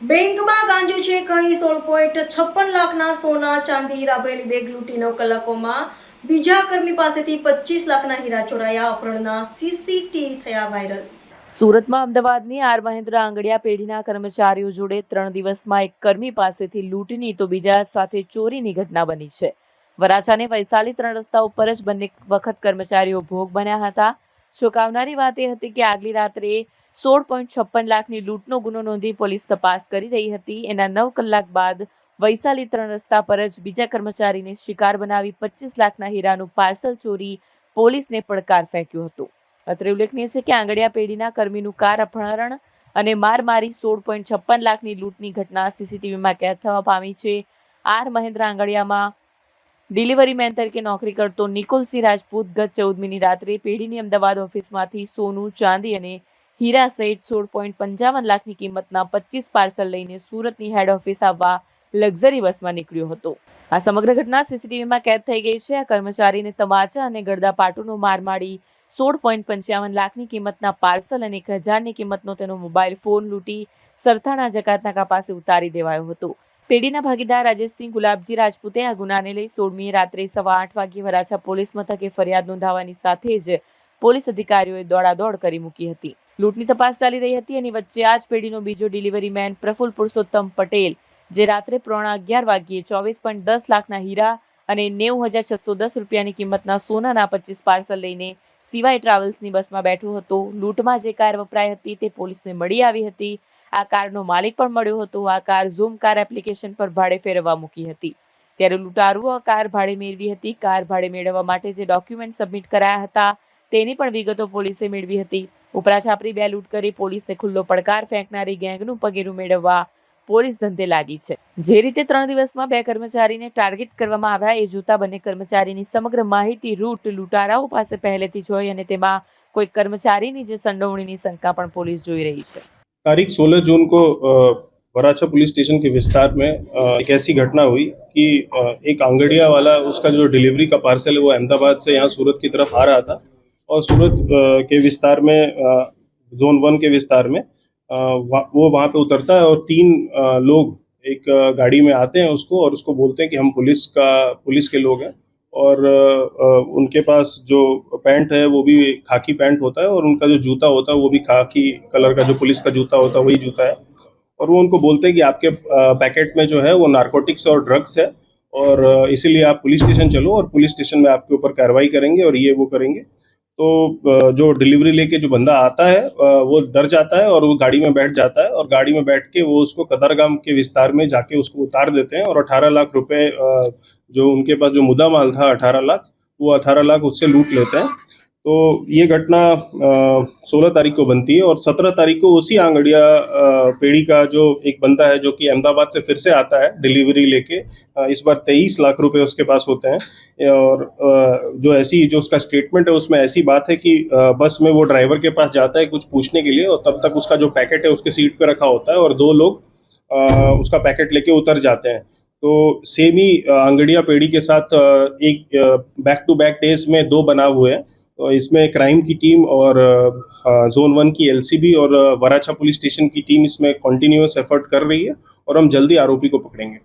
બેંકમાં ગાંજો છે કહી સોળ પોઈન્ટ છપ્પન લાખના સોના, ચાંદી, રાબરેલી બેગ લૂંટી નવ કલાકોમાં બીજા કર્મી પાસેથી પચીસ લાખના હીરા ચોરાયા. અપહરણના સીસીટીવી થયા વાયરલ. સુરતમાં અમદાવાદની આર મહેન્દ્ર આંગડિયા પેઢીના કર્મચારીઓ જોડે ત્રણ દિવસમાં એક કર્મી પાસેથી લૂંટની તો બીજા સાથે ચોરીની ઘટના બની છે. વરાછાને વૈશાલી ત્રણ રસ્તા ઉપર જ બંને વખત કર્મચારીઓ ભોગ બન્યા હતા. ચોંકાવનારી વાત એ હતી કે આગલી રાત્રે સોળ પોઈન્ટ છપ્પન લાખની લૂંટનો ગુનો નોંધી પોલીસ તપાસ કરી રહી હતી. એના નવ કલાક બાદ વૈશાલી ત્રણ રસ્તા પર જ બીજા કર્મચારીને શિકાર બનાવી પચીસ લાખના હીરાનું પાર્સલ ચોરી પોલીસને પડકાર ફેંક્યો હતો. અત્રે ઉલ્લેખનીય છે કે આંગડિયા પેઢીના કર્મીનું કાર અપહરણ અને માર મારી સોળ પોઈન્ટ છપ્પન લાખની લૂંટની ઘટના સીસીટીવીમાં કેદ થવા પામી છે. આર મહેન્દ્ર આંગડિયામાં ડિલિવરી મેન તરીકે નોકરી કરતો નિકોલસિંહ રાજપૂત ગત ચૌદમીની રાત્રે પેઢીની અમદાવાદ ઓફિસમાંથી સોનું ચાંદી અને હીરા સહિત સોળ પોઈન્ટ પંચાવન લાખની કિંમતના પચીસ પાર્સલ લઈને સુરતની હેડ ઓફિસ આવવા લક્ઝરી બસમાં નીકળ્યો હતો. આ સમગ્ર ઘટના સીસીટીવીમાં કેદ થઈ ગઈ છે. આ કર્મચારીને તમાચા અને ગળદા પાટુનો માર મારી સોળ પોઈન્ટ પંચાવન લાખની કિંમતના પાર્સલ અને એક હજારની કિંમતનો તેનો મોબાઈલ ફોન લૂંટી સરથાણા જકાતનાકા પાસે ઉતારી દેવાયો હતો. પેઢીના ભાગીદાર રાજેશસિંહ ગુલાબજી રાજપૂતે આ ગુનાને લઈ સોળમીએ રાત્રે સવા આઠ વાગ્યે વરાછા પોલીસ મથકે ફરિયાદ નોંધાવવાની સાથે જ પોલીસ અધિકારીઓએ દોડાદોડ કરી મૂકી હતી. લૂંટની તપાસ ચાલી રહી હતી એની વચ્ચે આ જ પેઢીનો બીજો ડિલિવરી મેન પ્રફુલ પુરુષોત્તમ પટેલ, જે રાત્રે પોણા અગિયાર વાગ્યે ચોવીસ પોઈન્ટ દસ લાખના હીરા અને નેવું હજાર છસો દસ રૂપિયાની કિંમતના સોનાના પચીસ પાર્સલ લઈને સિવાય ટ્રાવેલ્સની બસમાં બેઠો હતો. લૂંટમાં જે કાર વપરાઈ હતી તે પોલીસને મળી આવી હતી. આ કારનો માલિક પણ મળ્યો હતો. આ કાર ઝૂમ કાર એપ્લિકેશન પર ભાડે ફેરવવા મૂકી હતી. ત્યારે લૂંટારુઓ કાર ભાડે મેળવી હતી. કાર ભાડે મેળવવા માટે જે ડોક્યુમેન્ટ સબમિટ કરાયા હતા તેની પણ વિગતો પોલીસે મેળવી હતી. ઉપરા છાપરી બે લૂંટ કરી પોલીસને ખુલ્લો પડકાર ફેંકનારી ગેંગનું પગેરું મેળવવા પોલીસ ધંધે લાગી છે જે રીતે ત્રણ દિવસમાં બે કર્મચારીને ટાર્ગેટ કરવામાં આવ્યા એ જોતા બંને કર્મચારીની સમગ્ર માહિતી રૂટ લૂંટારાઓ પાસે પહેલેથી જ હોય અને તેમાં કોઈ કર્મચારીની જે સંડોવણીની શંકા પણ પોલીસ જોઈ રહી છે तारीख 16 जून को अ, वराछा पुलिस स्टेशन के विस्तार में अ, एक ऐसी घटना हुई कि अ, एक आंगड़िया वाला उसका जो डिलीवरी का पार्सल है वो अहमदाबाद से यहाँ सूरत की तरफ आ रहा था और सूरत के विस्तार में जोन वन के विस्तार में वो वहाँ पे उतरता है और तीन लोग एक गाड़ी में आते हैं उसको और उसको बोलते हैं कि हम पुलिस का, पुलिस के लोग हैं। और उनके पास जो पैंट है वो भी खाकी पैंट होता है और उनका जो जूता होता है वो भी खाकी कलर का, जो पुलिस का जूता होता है वही जूता है। और वो उनको बोलते हैं कि आपके पैकेट में जो है वो नारकोटिक्स और ड्रग्स है और इसीलिए आप पुलिस स्टेशन चलो और पुलिस स्टेशन में आपके ऊपर कार्रवाई करेंगे और ये वो करेंगे। तो जो डिलीवरी लेके जो बंदा आता है वो डर जाता है और वो गाड़ी में बैठ जाता है और गाड़ी में बैठ के वो उसको कदरगाम के विस्तार में जाके उसको उतार देते हैं और अठारह लाख रुपए जो उनके पास जो मुद्दा माल था अठारह लाख, वो अठारह लाख उससे लूट लेते हैं। तो ये घटना सोलह तारीख को बनती है और सत्रह तारीख को उसी आंगड़िया पेड़ी का जो एक बंदा है, जो कि अहमदाबाद से फिर से आता है डिलीवरी लेके इस बार तेईस लाख रुपए उसके पास होते हैं। और जो ऐसी, जो उसका स्टेटमेंट है, उसमें ऐसी बात है कि बस में वो ड्राइवर के पास जाता है कुछ पूछने के लिए और तब तक उसका जो पैकेट है उसके सीट पर रखा होता है और दो लोग उसका पैकेट लेके उतर जाते हैं। तो सेम ही आंगड़िया पेड़ी के साथ एक बैक टू बैक डेज़ में दो बनाव हुए हैं। इसमें क्राइम की टीम और अ, जोन वन की एलसीबी और अ, वराछा पुलिस स्टेशन की टीम इसमें कॉन्टिन्यूस एफर्ट कर रही है और हम जल्दी आरोपी को पकड़ेंगे